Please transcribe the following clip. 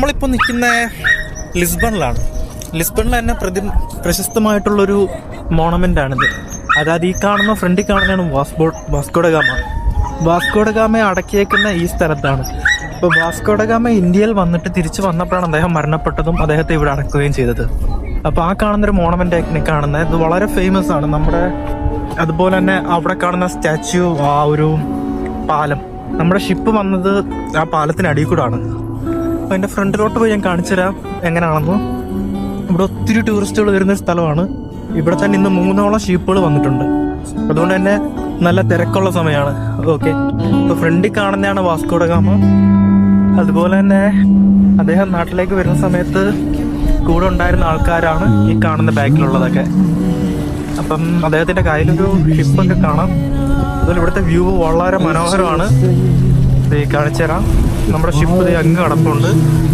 നമ്മളിപ്പോൾ നിൽക്കുന്ന ലിസ്ബണിലാണ്. ലിസ്ബണിൽ തന്നെ പ്രതി പ്രശസ്തമായിട്ടുള്ളൊരു മോണമെന്റ് ആണിത് അതായത് ഈ കാണുന്ന ഫ്രണ്ടിൽ കാണുന്നതാണ് വാസ്ബോ വാസ്കോഡഗാമ വാസ്കോഡഗാമയെ അടക്കിയേക്കുന്ന ഈ സ്ഥലത്താണ്. ഇപ്പോൾ വാസ്കോഡഗാമ ഇന്ത്യയിൽ വന്നിട്ട് തിരിച്ചു വന്നപ്പോഴാണ് അദ്ദേഹം മരണപ്പെട്ടതും അദ്ദേഹത്തെ ഇവിടെ അടക്കുകയും ചെയ്തത്. അപ്പോൾ ആ കാണുന്നൊരു മോണമെന്റ് ആയിട്ട് കാണുന്നത്. ഇത് വളരെ ഫേമസ് ആണ്. നമ്മുടെ അതുപോലെ തന്നെ അവിടെ കാണുന്ന സ്റ്റാച്യു ആ ഒരു പാലം. നമ്മുടെ ഷിപ്പ് വന്നത് ആ പാലത്തിന് അടിയിൽ എന്റെ ഫ്രണ്ടിലോട്ട് പോയി ഞാൻ കാണിച്ചു തരാം. എങ്ങനെയാണെന്ന് ഇവിടെ ഒത്തിരി ടൂറിസ്റ്റുകൾ വരുന്ന സ്ഥലമാണ്. ഇവിടെ തന്നെ ഇന്ന് മൂന്നോളം ഷീപ്പുകൾ വന്നിട്ടുണ്ട്. അതുകൊണ്ട് തന്നെ നല്ല തിരക്കുള്ള സമയമാണ്. ഓക്കെ ഇപ്പോൾ ഫ്രണ്ടിൽ കാണുന്നതാണ് വാസ്കോഡഗാമ അതുപോലെ തന്നെ അദ്ദേഹം നാട്ടിലേക്ക് വരുന്ന സമയത്ത് കൂടെ ഉണ്ടായിരുന്ന ആൾക്കാരാണ് ഈ കാണുന്ന ബാക്കിലുള്ളതൊക്കെ. അപ്പം അദ്ദേഹത്തിന്റെ കയ്യിലൊരു ഷിപ്പൊക്കെ കാണാം. അതുപോലെ ഇവിടുത്തെ വ്യൂ വളരെ മനോഹരമാണ്. കാണിച്ചു തരാം നമ്മുടെ ഷിപ്പ് അങ്ങ് കിടപ്പുണ്ട്.